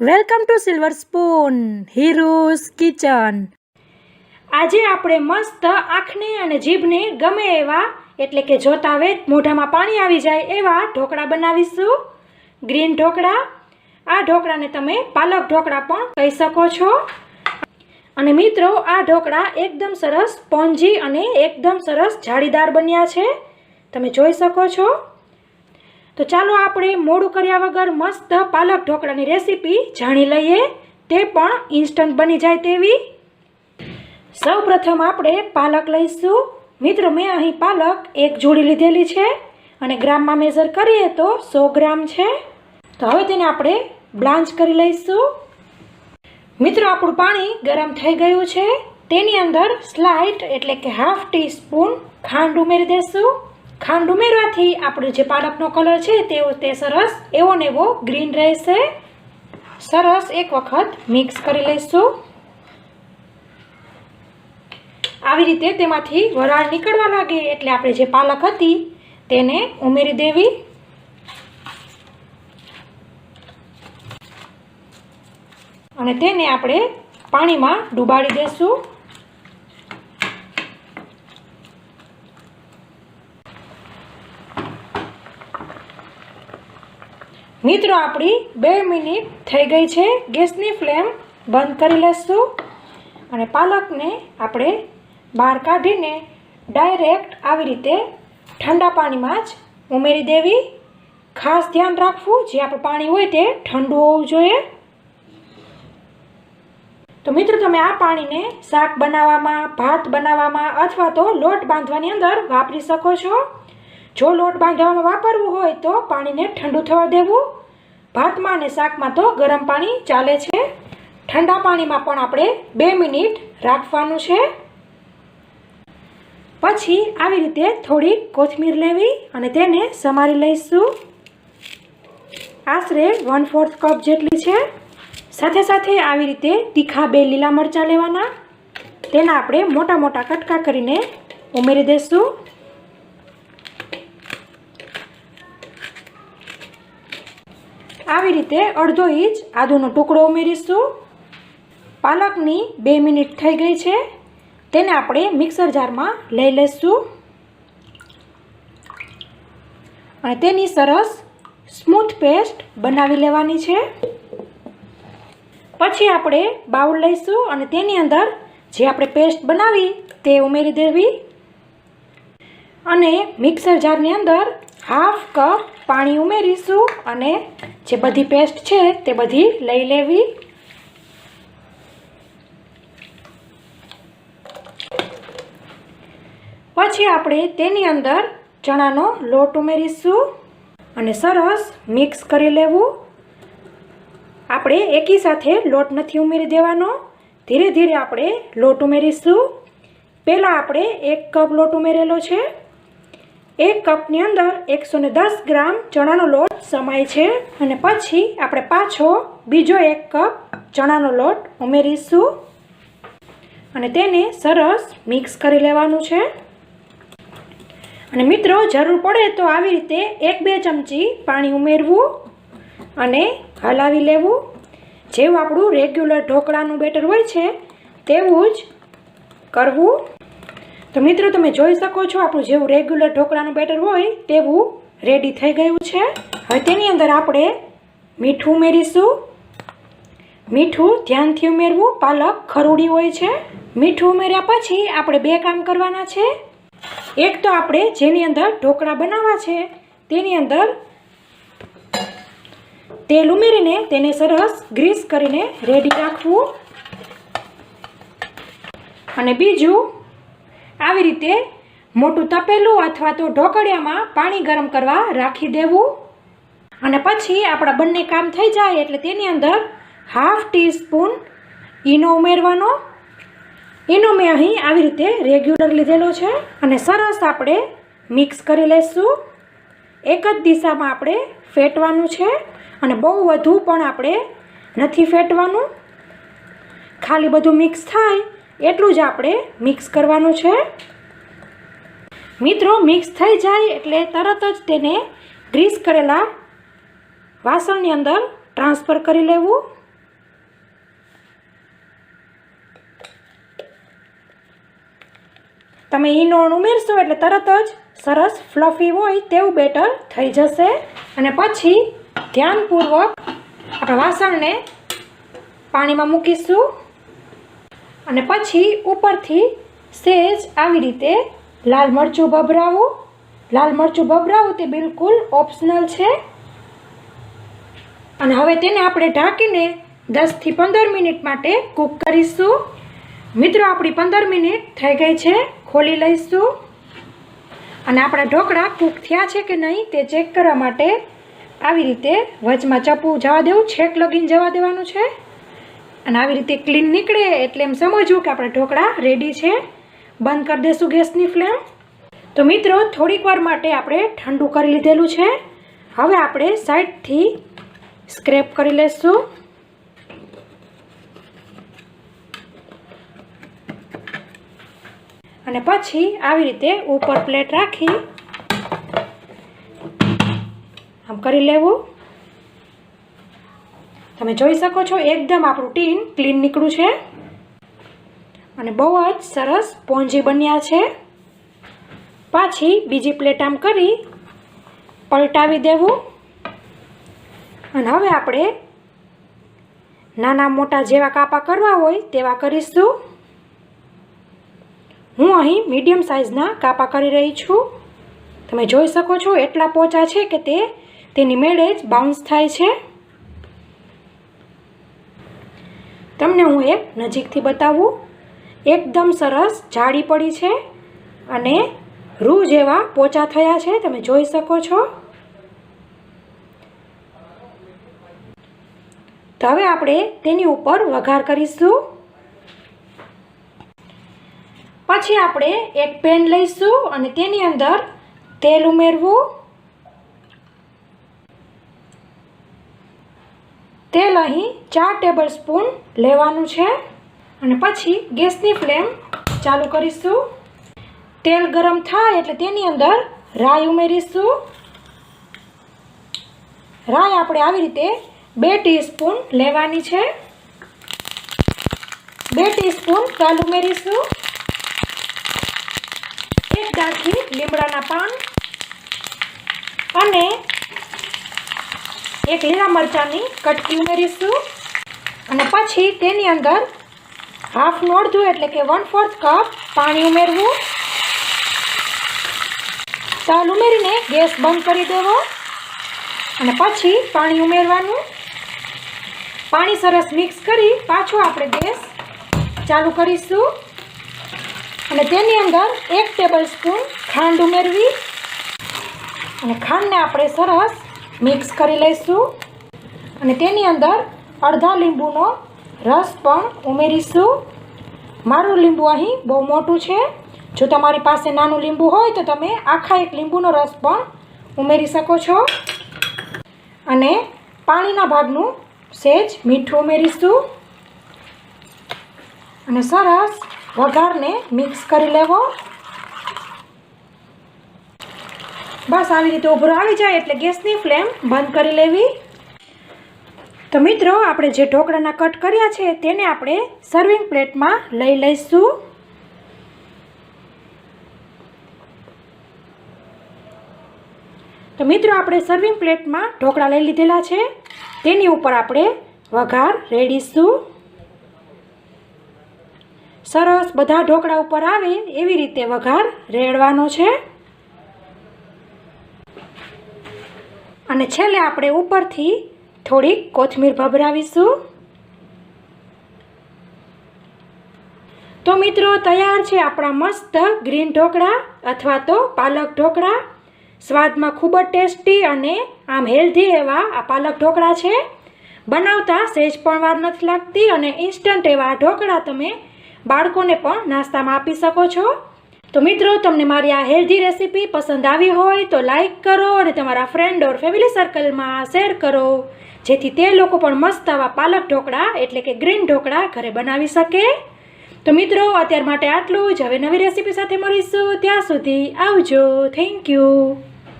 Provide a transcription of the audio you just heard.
Welcome to silver spoon heroes kitchen. આજે આપણે મસ્ત આંખને અને જીભને ગમે એવા, એટલે કે જોતા વેત મોઢામાં પાણી આવી જાય એવા ઢોકળા બનાવીશું. ગ્રીન ઢોકળા. આ ઢોકળાને તમે પાલક ઢોકળા પણ કહી શકો છો. અને મિત્રો, આ ઢોકળા એકદમ સરસ સ્પોન્જી અને એકદમ સરસ જાળીદાર બન્યા છે. તમે જોઈ શકો છો. તો ચાલો આપણે મોડું કર્યા વગર મસ્ત પાલક ઢોકળાની રેસીપી જાણી લઈએ. તે પણ ઇન્સ્ટન્ટ બની જાય તેવી. સૌ પ્રથમ આપણે પાલક લઈશું. મિત્રો, મેં અહીં પાલક એક જોડી લીધેલી છે અને ગ્રામમાં મેઝર કરીએ તો સો ગ્રામ છે. તો હવે તેને આપણે બ્લાન્ચ કરી લઈશું. મિત્રો, આપણું પાણી ગરમ થઈ ગયું છે. તેની અંદર સ્લાઇટ એટલે કે હાફ ટી સ્પૂન ખાંડ ઉમેરી દેશું. ખાંડ ઉમેરવાથી આપણો જે પાલકનો કલર છે તેવો તે સરસ એવો ને એવો ગ્રીન રહેશે. સરસ એક વખત મિક્સ કરી લઈશું. આવી રીતે તેમાંથી વરાળ નીકળવા લાગે એટલે આપણે જે પાલક હતી તેને ઉમેરી દેવી. અને તેને આપણે પાણીમાં ડૂબાડી દેશું. મિત્રો, આપણી બે મિનિટ થઈ ગઈ છે. ગેસની ફ્લેમ બંધ કરી લઈશું અને પાલકને આપણે બહાર કાઢીને ડાયરેક્ટ આવી રીતે ઠંડા પાણીમાં જ ઉમેરી દેવી. ખાસ ધ્યાન રાખવું, જે આપણું પાણી હોય તે ઠંડુ હોવું જોઈએ. તો મિત્રો, તમે આ પાણીને શાક બનાવવામાં, ભાત બનાવવામાં અથવા તો લોટ બાંધવાની અંદર વાપરી શકો છો. જો લોટ બાંધવામાં વાપરવું હોય તો પાણીને ઠંડુ થવા દેવું. ભાતમાં અને શાકમાં તો ગરમ પાણી ચાલે છે. ઠંડા પાણીમાં પણ આપણે બે મિનિટ રાખવાનું છે. પછી આવી રીતે થોડીક કોથમીર લેવી અને તેને સમારી લઈશું. આશરે વન ફોર્થ કપ જેટલી છે. સાથે સાથે આવી રીતે તીખા બે લીલા મરચાં લેવાના. તેના આપણે મોટા મોટા કટકા કરીને ઉમેરી દઈશું આવી રીતે અડધો ઇંચ આદુનો ટુકડો ઉમેરીશું. પાલકની બે મિનિટ થઈ ગઈ છે. તેને આપણે મિક્સર જારમાં લઈ લઈશું અને તેની સરસ સ્મૂથ પેસ્ટ બનાવી લેવાની છે. પછી આપણે બાઉલ લઈશું અને તેની અંદર જે આપણે પેસ્ટ બનાવી તે ઉમેરી દેવી. અને મિક્સર જારની અંદર હાફ કપ પાણી ઉમેરીશું અને જે બધી પેસ્ટ છે તે બધી લઈ લેવી. પછી આપણે તેની અંદર ચણાનો લોટ ઉમેરીશું અને સરસ મિક્સ કરી લેવું. આપણે એકી સાથે લોટ નથી ઉમેરી દેવાનો. ધીરે ધીરે આપણે લોટ ઉમેરીશું. પહેલાં આપણે એક કપ લોટ ઉમેરેલો છે. એક કપની અંદર એકસો દસ ગ્રામ ચણાનો લોટ સમાય છે અને પછી આપણે પાછો બીજો એક કપ ચણાનો લોટ ઉમેરીશું. અને તેને સરસ મિક્સ કરી લેવાનું છે. અને મિત્રો, જરૂર પડે તો આવી રીતે એક બે ચમચી પાણી ઉમેરવું અને હલાવી લેવું. જેવું આપણું રેગ્યુલર ઢોકળાનું બેટર હોય છે, તેવું જ કરવું. તો મિત્રો, તમે જોઈ શકો છો આપણું જેવું રેગ્યુલર ઢોકળાનું બેટર હોય, તેવું રેડી થઈ ગયું છે. હવે તેની અંદર આપણે મીઠું ઉમેરીશું. મીઠું ધ્યાનથી ઉમેરવું, પાલક ખરૂડી હોય છે. મીઠું ઉમેર્યા પછી આપણે બે કામ કરવાના છે. એક તો આપણે જેની અંદર ઢોકળા બનાવવા છે, તેની અંદર તેલ ઉમેરીને તેને સરસ ગ્રીસ કરીને રેડી રાખવું. અને બીજું આવી રીતે મોટું તપેલું અથવા તો ઢોકળિયામાં પાણી ગરમ કરવા રાખી દેવું. અને પછી આપણા બંને કામ થઈ જાય એટલે તેની અંદર હાફ ટી સ્પૂન ઈનો ઉમેરવાનો. ઈનો મેં અહીં આવી રીતે રેગ્યુલર લીધેલો છે અને સરસ આપણે મિક્સ કરી લઈશું એક જ દિશામાં આપણે ફેટવાનું છે અને બહુ વધુ પણ આપણે નથી ફેટવાનું. ખાલી બધું મિક્સ થાય એટલું જ આપણે મિક્સ કરવાનું છે. મિત્રો, મિક્સ થઈ જાય એટલે તરત જ તેને ગ્રીસ કરેલા વાસણની અંદર ટ્રાન્સફર કરી લેવું. તમે ઈનોણ ઉમેરશો એટલે તરત જ સરસ ફ્લફી હોય તેવું બેટર થઈ જશે. અને પછી ધ્યાનપૂર્વક આપણે વાસણને પાણીમાં મૂકીશું. અને પછી ઉપરથી સેજ આવી રીતે લાલ મરચું ભભરાવું. લાલ મરચું ભભરાવું તે બિલકુલ ઓપ્શનલ છે. અને હવે તેને આપણે ઢાંકીને દસથી પંદર મિનિટ માટે કૂક કરીશું. મિત્રો, આપણી પંદર મિનિટ થઈ ગઈ છે. ખોલી લઈશું. અને આપણા ઢોકળા કૂક થયા છે કે નહીં તે ચેક કરવા માટે આવી રીતે વચમાં ચપ્પુ જવા દેવું. છેક લગીને જવા દેવાનું છે. અને આવી રીતે ક્લીન નીકળે એટલે એમ સમજવું કે આપણા ઢોકળા રેડી છે. બંધ કરી દેશું ગેસની ફ્લેમ. તો મિત્રો, થોડીક વાર માટે આપણે ઠંડુ કરી લીધેલું છે. હવે આપણે સાઈડથી સ્ક્રેપ કરી લઈશું અને પછી આવી રીતે ઉપર પ્લેટ રાખી આમ કરી લેવું. તમે જોઈ શકો છો, એકદમ આપણું ટીન ક્લીન નીકળ્યું છે. અને બહુ જ સરસ પોંજી બન્યા છે. પાછી બીજી પ્લેટ આમ કરી પલટાવી દેવું. અને હવે આપણે નાના મોટા જેવા કાપા કરવા હોય તેવા કરીશું. હું અહીં મીડિયમ સાઇઝના કાપા કરી રહી છું. તમે જોઈ શકો છો, એટલા પોચા છે કે તે તેની મેળે જ બાઉન્સ થાય છે. તમને હું એક નજીકથી બતાવું. એકદમ સરસ જાડી પડી છે અને રૂ જેવા પોચા થયા છે, તમે જોઈ શકો છો. તો હવે આપણે તેની ઉપર વઘાર કરીશું. પછી આપણે એક પેન લઈશું અને તેની અંદર તેલ ઉમેરવું. તેલ અહીં ચાર ટેબલ સ્પૂન લેવાનું છે. અને પછી ગેસની ફ્લેમ ચાલુ કરીશું. તેલ ગરમ થાય એટલે તેની અંદર રાઈ ઉમેરીશું. રાઈ આપણે આવી રીતે બે ટીસ્પૂન લેવાની છે. બે ટીસ્પૂન તલ ઉમેરીશું. એક દાળથી લીમડાના પાન. અને એક લીલા મરચાંની કટકી ઉમેરીશું. અને પછી તેની અંદર હાફ અડધું એટલે કે વન ફોર્થ કપ પાણી ઉમેરવું. તલ ઉમેરીને ગેસ બંધ કરી દેવો. અને પછી પાણી ઉમેરવાનું. પાણી સરસ મિક્સ કરી પાછું આપણે ગેસ ચાલુ કરીશું. અને તેની અંદર એક ટેબલ સ્પૂન ખાંડ ઉમેરવી. અને ખાંડને આપણે સરસ મિક્સ કરી લઈશું. અને તેની અંદર અડધા લીંબુનો રસ પણ ઉમેરીશું. મારું લીંબુ અહીં બહુ મોટું છે. જો તમારી પાસે નાનું લીંબુ હોય તો તમે આખા એક લીંબુનો રસ પણ ઉમેરી શકો છો. અને પાણીના ભાગનું સેજ મીઠું ઉમેરીશું. અને સરસ વઘારને મિક્સ કરી લેવો. બસ આવી રીતે ઉભરો આવી જાય એટલે ગેસની ફ્લેમ બંધ કરી લેવી. તો મિત્રો, આપણે જે ઢોકળાના કટ કર્યા છે, તેને આપણે સર્વિંગ પ્લેટમાં લઈ લઈશું. તો મિત્રો, આપણે સર્વિંગ પ્લેટમાં ઢોકળા લઈ લીધેલા છે. તેની ઉપર આપણે વઘાર રેડીશું. સરસ બધા ઢોકળા ઉપર આવે એવી રીતે વઘાર રેડવાનો છે. અને છેલ્લે આપણે ઉપરથી થોડીક કોથમીર ભભરાવીશું. તો મિત્રો, તૈયાર છે આપણા મસ્ત ગ્રીન ઢોકળા અથવા તો પાલક ઢોકળા. સ્વાદમાં ખૂબ જ ટેસ્ટી અને આમ હેલ્ધી એવા આ પાલક ઢોકળા છે. બનાવતા સહેજ પણ વાર નથી લાગતી અને ઇન્સ્ટન્ટ એવા ઢોકળા તમે બાળકોને પણ નાસ્તામાં આપી શકો છો. તો મિત્રો, તમને મારી આ હેલ્ધી રેસીપી પસંદ આવી હોય તો લાઇક કરો અને તમારા ફ્રેન્ડ ઓર ફેમિલી સર્કલમાં શેર કરો. જેથી તે લોકો પણ મસ્ત આવા પાલક ઢોકળા, એટલે કે ગ્રીન ઢોકળા ઘરે બનાવી શકે. તો મિત્રો, અત્યાર માટે આટલું જ. હવે નવી રેસીપી સાથે મળીશું. ત્યાં સુધી આવજો. Thank you